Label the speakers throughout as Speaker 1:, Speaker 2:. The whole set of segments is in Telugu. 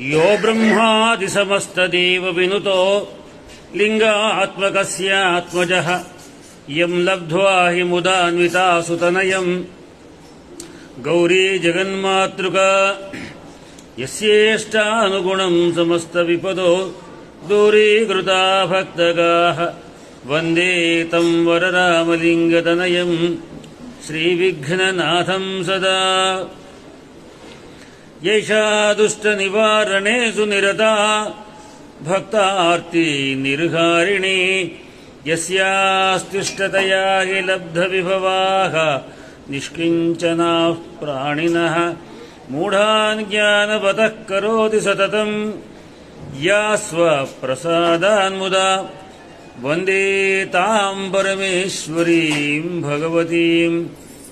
Speaker 1: यो ब्रह्मादिसमस्तदेवविनुतो लिङ्गात्मकस्यात्मजः। यम् लब्ध्वा हि मुदान्विता सुतनयम् गौरी जगन्मातृका यस्येष्टानुगुणम् समस्तविपदो दूरीकृता भक्तगाः वन्दे तम् वररामलिङ्गतनयम्। श्रीविघ्ननाथम् सदा यैषा दुष्टनिवारणे सुनिरता, भक्तार्ती निर्हारिणी यस्यास्तिष्ठतया हि लब्धविभवाः, निष्किञ्चनाः प्राणिनः, मूढान् ज्ञानपतः करोति सततम्। या स्वप्रसादान्मुदा वंदे ताम् परमेश्वरीम् भगवतीम्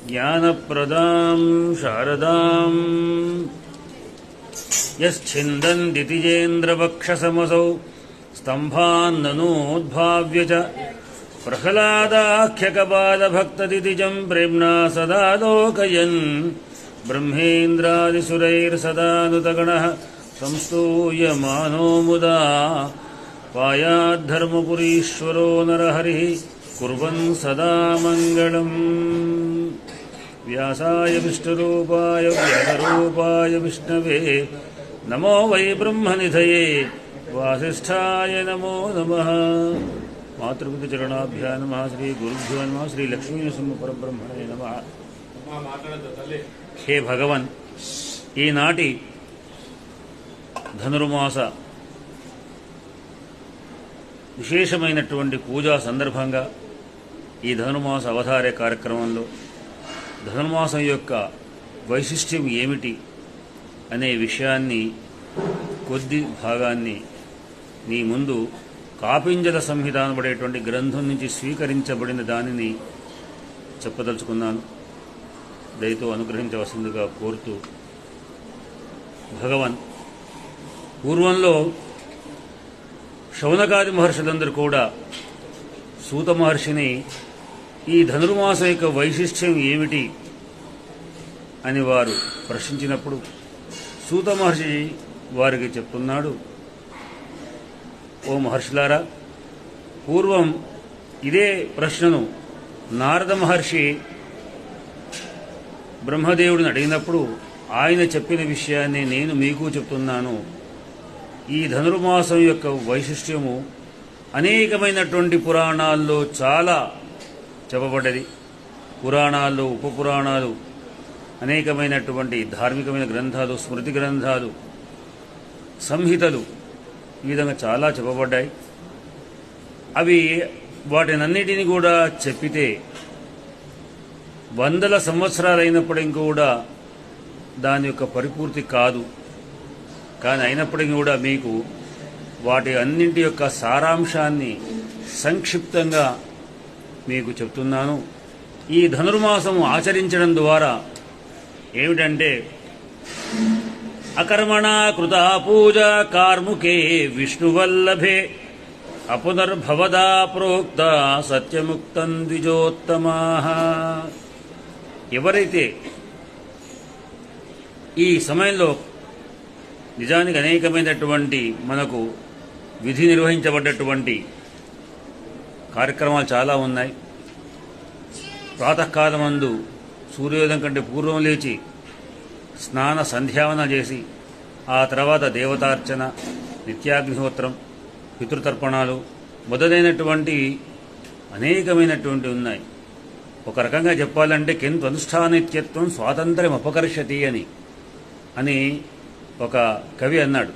Speaker 1: ज्ञानप्रदाम् शारदाम्। यश्छिन्दन्दितिजेन्द्रवक्षसमसौ स्तम्भान्ननोद्भाव्य च प्रह्लादाख्यकपालभक्तदितिजम् प्रेम्णा सदा लोकयन् ब्रह्मेन्द्रादिसुरैर्सदानुतगणः संस्तूयमानो मुदा पायाद्धर्मपुरीश्वरो नरहरिः कुर्वन् सदा मङ्गलम्। व्यासाय विष्णुरूपाय व्यासरूपाय विष्णवे నమో వై బ్రహ్మనిధయే. వాసిష్ఠాయ నమో నమ. మాతృపతి చరణాభ్యా నమ. శ్రీ గురుభ్యో నమ. శ్రీ లక్ష్మీనరసింహ పరబ్రహ్మణే నమ. హే భగవన్ ఈనాటి ధనుర్మాస విశేషమైనటువంటి పూజా సందర్భంగా ఈ ధనుర్మాస అవధారే కార్యక్రమంలో ధనుర్మాసం యొక్క వైశిష్ట్యం ఏమిటి? అనే విషయాన్ని కొద్ది భాగాన్ని నీ ముందు కాపింజల సంహిత అనబడేటువంటి గ్రంథం నుంచి స్వీకరించబడిన దానిని చెప్పదలుచుకున్నాను. దయతో అనుగ్రహించవలసిందిగా కోరుతూ భగవన్ పూర్వంలో శౌనకాది మహర్షులందరూ కూడా సూత మహర్షిని ఈ ధనుర్మాసం యొక్క వైశిష్ట్యం ఏమిటి అని వారు ప్రశ్నించినప్పుడు సూత మహర్షి వారికి చెప్తున్నాడు ఓ మహర్షులారా పూర్వం ఇదే ప్రశ్నను నారద మహర్షి బ్రహ్మదేవుడిని అడిగినప్పుడు ఆయన చెప్పిన విషయాన్ని నేను మీకు చెప్తున్నాను. ఈ ధనుర్మాసం యొక్క వైశిష్ట్యము అనేకమైనటువంటి పురాణాల్లో చాలా చెప్పబడ్డది. పురాణాల్లో ఉప పురాణాలు అనేకమైనటువంటి ధార్మికమైన గ్రంథాలు స్మృతి గ్రంథాలు సంహితలు ఈ విధంగా చాలా చెప్పబడ్డాయి. అవి వాటినన్నిటిని కూడా చెప్పితే వందల సంవత్సరాలైనప్పటికీ కూడా దాని యొక్క పరిపూర్తి కాదు. కానీ అయినప్పటికీ కూడా మీకు వాటి అన్నింటి యొక్క సారాంశాన్ని సంక్షిప్తంగా మీకు చెప్తున్నాను. ఈ ధనుర్మాసం ఆచరించడం ద్వారా ఏమిటంటే అకర్మణా కృత పూజ కార్ముకే విష్ణువల్లభే అపునర్భవదా ప్రోక్త సత్యముక్తం ద్విజోత్తమా. ఎవరైతే ఈ సమయంలో నిజానికి అనేకమైనటువంటి మనకు విధి నిర్వహించబడ్డటువంటి కార్యక్రమాలు చాలా ఉన్నాయి. ప్రాతకాలమందు సూర్యోదయం కంటే పూర్వం లేచి స్నాన సంధ్యావన చేసి ఆ తర్వాత దేవతార్చన నిత్యాగ్నిహోత్రం పితృతర్పణాలు మొదలైనటువంటి అనేకమైనటువంటి ఉన్నాయి. ఒక రకంగా చెప్పాలంటే కింద అనుష్ఠానిత్యత్వం స్వాతంత్ర్యం అపకర్షతి అని అని ఒక కవి అన్నాడు.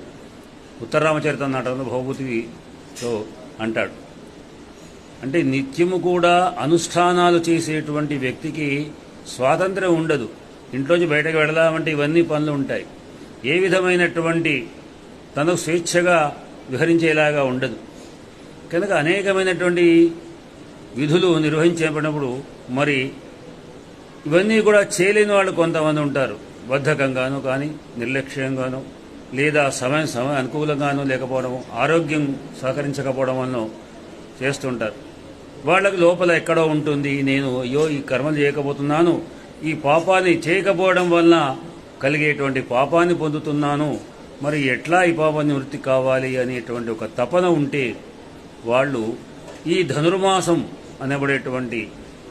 Speaker 1: ఉత్తరరామచరిత నాటకంలో భవభూతితో అంటాడు. అంటే నిత్యము కూడా అనుష్ఠానాలు చేసేటువంటి వ్యక్తికి స్వాతంత్ర్యం ఉండదు. ఇంట్లోంచి బయటకు వెళదామంటే ఇవన్నీ పనులు ఉంటాయి. ఏ విధమైనటువంటి తనకు స్వేచ్ఛగా విహరించేలాగా ఉండదు. కనుక అనేకమైనటువంటి విధులు నిర్వహించేటప్పుడు మరి ఇవన్నీ కూడా చేయలేని వాళ్ళు కొంతమంది ఉంటారు. బద్ధకంగాను కానీ నిర్లక్ష్యంగాను లేదా సమయం సమయం అనుకూలంగానూ లేకపోవడము ఆరోగ్యం సహకరించకపోవడం వలన చేస్తుంటారు. వాళ్ళకి లోపల ఎక్కడో ఉంటుంది. నేను అయ్యో ఈ కర్మలు చేయకపోతున్నాను. ఈ పాపాన్ని చేయకపోవడం వలన కలిగేటువంటి పాపాన్ని పొందుతున్నాను. మరి ఎట్లా ఈ పాప నివృత్తి కావాలి అనేటువంటి ఒక తపన ఉంటే వాళ్ళు ఈ ధనుర్మాసం అనబడేటువంటి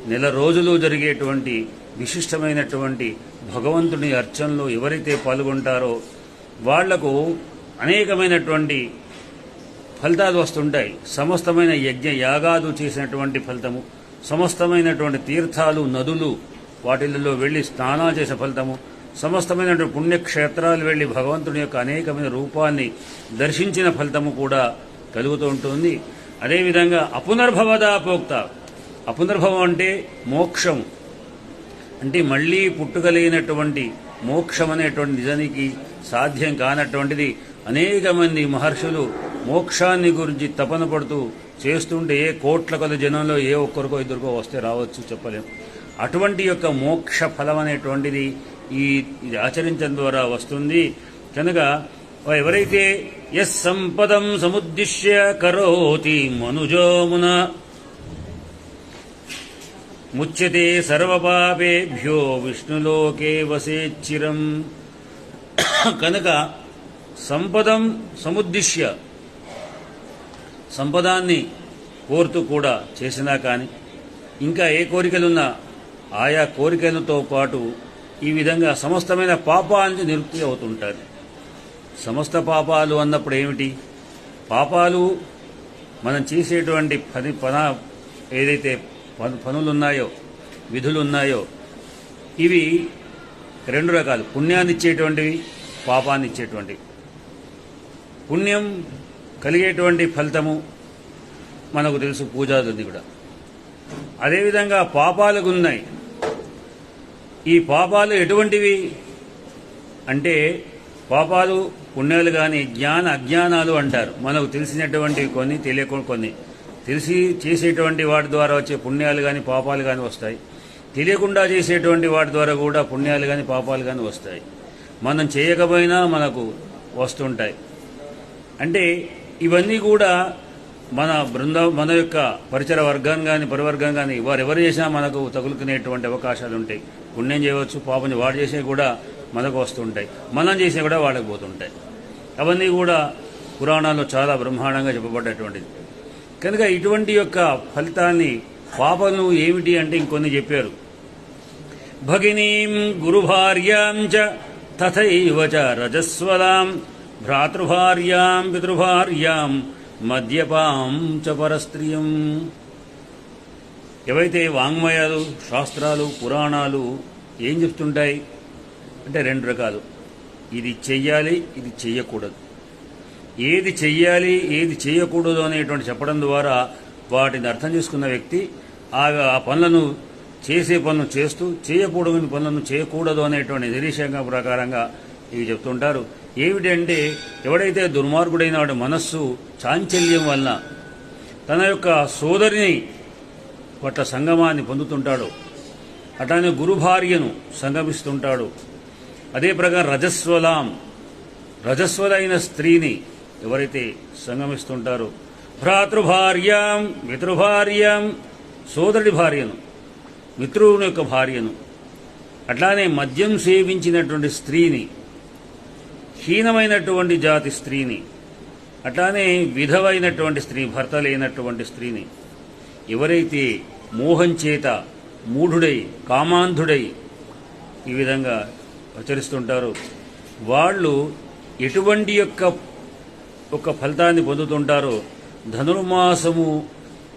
Speaker 1: నెల రోజులు జరిగేటువంటి విశిష్టమైనటువంటి భగవంతుని అర్చనలో ఎవరైతే పాల్గొంటారో వాళ్ళకు అనేకమైనటువంటి ఫలితాలు వస్తుంటాయి. సమస్తమైన యజ్ఞ యాగాదు చేసినటువంటి ఫలితము. సమస్తమైనటువంటి తీర్థాలు నదులు వాటిల్లో వెళ్ళి స్నానాలు చేసే ఫలితము. సమస్తమైనటువంటి పుణ్యక్షేత్రాలు వెళ్ళి భగవంతుని యొక్క అనేకమైన రూపాన్ని దర్శించిన ఫలితము కూడా కలుగుతూ ఉంటుంది. అదేవిధంగా అపునర్భవదాపోక్త అపునర్భవం అంటే మోక్షం. అంటే మళ్ళీ పుట్టుకలేనటువంటి మోక్షం అనేటువంటి నిజానికి సాధ్యం కానటువంటిది అనేక మంది మహర్షులు మోక్షాన్ని గురించి తపన పడుతూ చేస్తుంటే ఏ కోట్ల కొద్ది జనంలో ఏ ఒక్కరికో ఇద్దరికో వస్తే రావచ్చు చెప్పలేం. అటువంటి యొక్క మోక్ష ఫలం అనేటువంటిది ఈ ఇది ఆచరించడం ద్వారా వస్తుంది. కనుక ఎవరైతే ఎస్ సంపదం సముద్దిశ్య కరోతి మనుజోమున ముచ్యతే సర్వపాపేభ్యో విష్ణులోకే వసేచ్చిరం కనుక సంపదం సముద్దిశ్య సంపదాన్ని కోరుతూ కూడా చేసినా కానీ ఇంకా ఏ కోరికలున్నా ఆయా కోరికలతో పాటు ఈ విధంగా సమస్తమైన పాపాన్ని నిరుక్తి అవుతుంటారు. సమస్త పాపాలు అన్నప్పుడు ఏమిటి? పాపాలు మనం చేసేటువంటి పని పన ఏదైతే పనులున్నాయో విధులున్నాయో ఇవి రెండు రకాలు. పుణ్యాన్ని ఇచ్చేటువంటివి పాపాన్ని ఇచ్చేటువంటివి పుణ్యం కలిగేటువంటి ఫలితము మనకు తెలుసు పూజాదుంది కూడా. అదేవిధంగా పాపాలకు ఉన్నాయి. ఈ పాపాలు ఎటువంటివి? అంటే పాపాలు పుణ్యాలు కానీ జ్ఞాన అజ్ఞానాలు అంటారు. మనకు తెలిసినటువంటివి కొన్ని తెలియకుండా కొన్ని. తెలిసి చేసేటువంటి వాటి ద్వారా వచ్చే పుణ్యాలు కానీ పాపాలు కానీ వస్తాయి. తెలియకుండా చేసేటువంటి వాటి ద్వారా కూడా పుణ్యాలు కానీ పాపాలు కానీ వస్తాయి. మనం చేయకపోయినా మనకు వస్తుంటాయి. అంటే ఇవన్నీ కూడా మన బృందం మన యొక్క పరిచర వర్గాన్ని కానీ పరివర్గం కానీ వారు ఎవరు చేసినా మనకు తగులుకునేటువంటి అవకాశాలు ఉంటాయి. పుణ్యం చేయవచ్చు పాపం వాడు చేసినా కూడా మనకు వస్తుంటాయి. మనం చేసినా కూడా వాళ్ళకి పోతుంటాయి. అవన్నీ కూడా పురాణాల్లో చాలా బ్రహ్మాండంగా చెప్పబడ్డటువంటిది. కనుక ఇటువంటి యొక్క ఫలితాన్ని పాపను ఏమిటి అంటే ఇంకొన్ని చెప్పారు. భగినీం గురుభార్యాం చ తథైవ రజస్వలాం భ్రాతృభార్యాం పితృభార్యాం మద్యపాం చ పరస్త్రియం ఏవైతే వాంగ్మయాలు శాస్త్రాలు పురాణాలు ఏం చెప్తుంటాయి? అంటే రెండు రకాలు. ఇది చెయ్యాలి ఇది చెయ్యకూడదు. ఏది చెయ్యాలి ఏది చేయకూడదు అనేటువంటి చెప్పడం ద్వారా వాటిని అర్థం చేసుకున్న వ్యక్తి ఆ పనులను చేసే పనులు చేస్తూ చేయకూడని పనులను చేయకూడదు అనేటువంటి నిరీక్షంగా ప్రకారంగా ఇవి చెప్తుంటారు. ఏమిటంటే ఎవడైతే దుర్మార్గుడైన వాడి మనస్సు చాంచల్యం వలన తన యొక్క సోదరిని పట్ల సంగమాన్ని పొందుతుంటాడో అట్లానే గురుభార్యను సంగమిస్తుంటాడు అదే ప్రకారం రజస్వలాం రజస్వలైన స్త్రీని ఎవరైతే సంగమిస్తుంటారో భ్రాతృభార్యాం మిత్రుభార్యాం సోదరుడి భార్యను మిత్రుని యొక్క భార్యను అట్లానే మద్యం సేవించినటువంటి స్త్రీని హీనమైనటువంటి జాతి స్త్రీని అట్లానే విధవైనటువంటి స్త్రీ భర్త లేనటువంటి స్త్రీని ఎవరైతే మోహం చేత మూఢుడై కామాంధుడై ఈ విధంగా ఆచరిస్తుంటారో వాళ్ళు ఎటువంటి యొక్క ఒక ఫలితాన్ని పొందుతుంటారో ధనుర్మాసము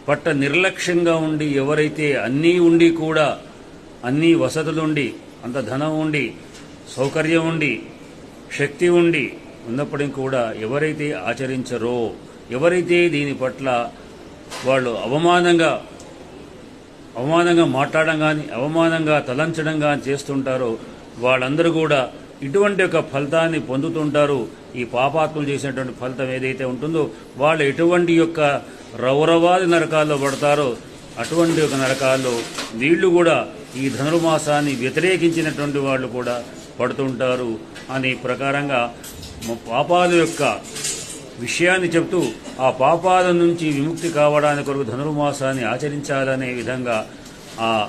Speaker 1: పట్ట నిర్లక్ష్యంగా ఉండి ఎవరైతే అన్నీ ఉండి కూడా అన్ని వసతులుండి అంత ధనం ఉండి సౌకర్యం ఉండి శక్తి ఉండి ఉన్నప్పటికీ కూడా ఎవరైతే ఆచరించరో ఎవరైతే దీని పట్ల వాళ్ళు అవమానంగా అవమానంగా మాట్లాడడం కానీ అవమానంగా తలంచడం కానీ చేస్తుంటారో వాళ్ళందరూ కూడా ఇటువంటి యొక్క ఫలితాన్ని పొందుతుంటారు. ఈ పాపాత్ములు చేసినటువంటి ఫలితం ఏదైతే ఉంటుందో వాళ్ళు ఎటువంటి యొక్క రౌరవాది నరకాల్లో పడతారో అటువంటి ఒక నరకాల్లో వీళ్ళు కూడా ఈ ధనుర్మాసాన్ని వ్యతిరేకించినటువంటి వాళ్ళు కూడా పడుతుంటారు అనే ప్రకారంగా పాపాల యొక్క విషయాన్ని చెప్తూ ఆ పాపాల నుంచి విముక్తి కావడానికి కొరకు ధనుర్మాసాన్ని ఆచరించాలనే విధంగా ఆ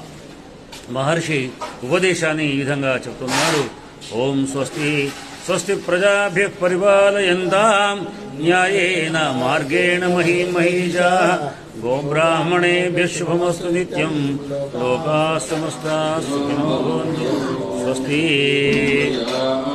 Speaker 1: మహర్షి ఉపదేశాన్ని ఈ విధంగా చెప్తున్నారు ఓం స్వస్తి. స్వస్తి ప్రజాభ్య పరిపాలయంతాం. న్యాయేన మార్గేణ మహీ మహీజా గోబ్రాహ్మణేభ్య శుభమస్తు నిత్యం. లోకా సమస్త సుఖినో
Speaker 2: स्वस्ति